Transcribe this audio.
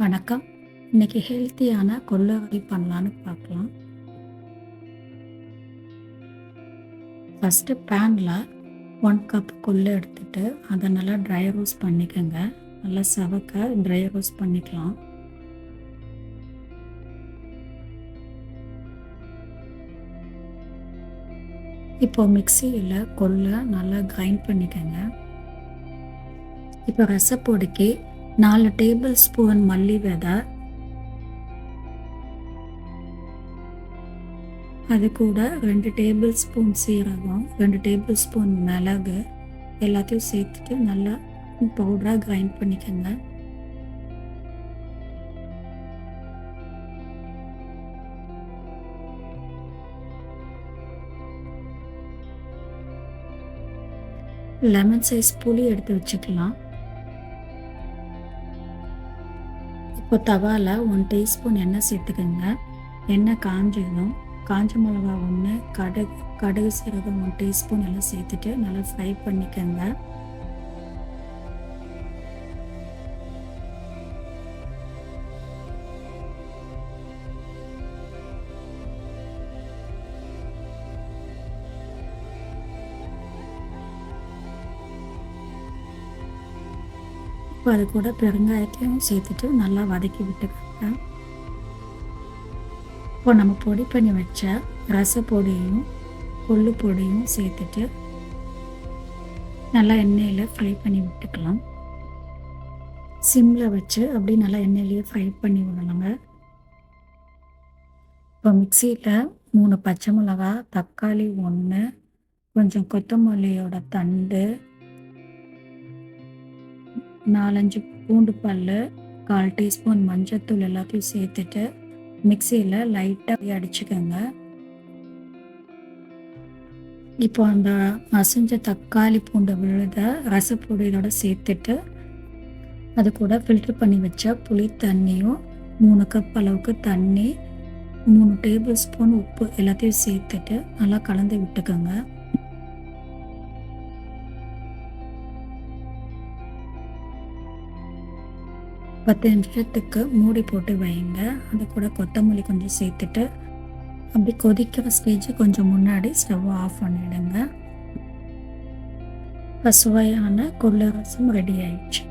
வணக்கம். இன்னைக்கு ஹெல்த்தியான கொள்ளவரி பண்ணலான்னு பார்க்கலாம். ஃபஸ்ட்டு பேனில் ஒன் கப் கொள்ளை எடுத்துட்டு அதை நல்லா ட்ரை ரோஸ் பண்ணிக்கோங்க. நல்லா சவக்க ட்ரை ரோஸ் பண்ணிக்கலாம். இப்போ மிக்சியில் கொள்ளை நல்லா கிரைண்ட் பண்ணிக்கோங்க. இப்போ ரசப்பொடிக்கு நாலு டேபிள் ஸ்பூன் மல்லி விதை. அது கூட ரெண்டு டேபிள் ஸ்பூன் சீரகம் ரெண்டு டேபிள் ஸ்பூன் மிளகு. எல்லாத்தையும் சேர்த்துட்டு நல்லா பவுடராக கிரைண்ட் பண்ணிக்கோங்க. லெமன் சைஸ் புளி எடுத்து வச்சுக்கலாம். இப்போ தவாவில் ஒன் டீஸ்பூன் எண்ணெய் சேர்த்துக்கோங்க. எண்ணெய் காஞ்சதும் காஞ்ச மிளகா ஒன்று கடுகு கடுகு சீரகம் ஒன் டீஸ்பூன் எல்லாம் சேர்த்துட்டு நல்லா ஃப்ரை பண்ணிக்கோங்க. இப்போ அது கூட பெருங்காயத்தையும் சேர்த்துட்டு நல்லா வதக்கி விட்டுக்கோங்க இப்போ நம்ம பொடி பண்ணி வச்ச ரசப்பொடியும் கொள்ளு பொடியும் சேர்த்துட்டு நல்லா எண்ணெயில் ஃப்ரை பண்ணி விட்டுக்கலாம் சிம்மில் வச்சு அப்படி நல்லா எண்ணெயிலேயே ஃப்ரை பண்ணி விடலாங்க இப்போ மிக்சியில் மூணு பச்சை மிளகா தக்காளி ஒன்று கொஞ்சம் கொத்தமல்லியோட தண்டு நாலஞ்சு பூண்டு பல் கால் டீஸ்பூன் மஞ்சத்தூள் எல்லாத்தையும் சேர்த்துட்டு மிக்சியில் லைட்டாக அடிச்சுக்கோங்க. இப்போ அந்த அசைஞ்ச தக்காளி பூண்டு விழுத ரசப்பொடி இதோட சேர்த்துட்டு அது கூட ஃபில்டர் பண்ணி வச்ச புளி தண்ணியும் மூணு கப் அளவுக்கு தண்ணி மூணு டேபிள் ஸ்பூன் உப்பு எல்லாத்தையும் சேர்த்துட்டு நல்லா கலந்து விட்டுக்கோங்க. பத்து நிமிஷத்துக்கு மூடி போட்டு வைங்க. அது கூட கொத்தமல்லி கொஞ்சம் சேர்த்துட்டு அப்படி கொதிக்கிற ஸ்டேஜ் கொஞ்சம் முன்னாடி ஸ்டவ் ஆஃப் பண்ணிவிடுங்க சுவையான கொள்ளு ரசம் ரெடி ஆயிடுச்சு.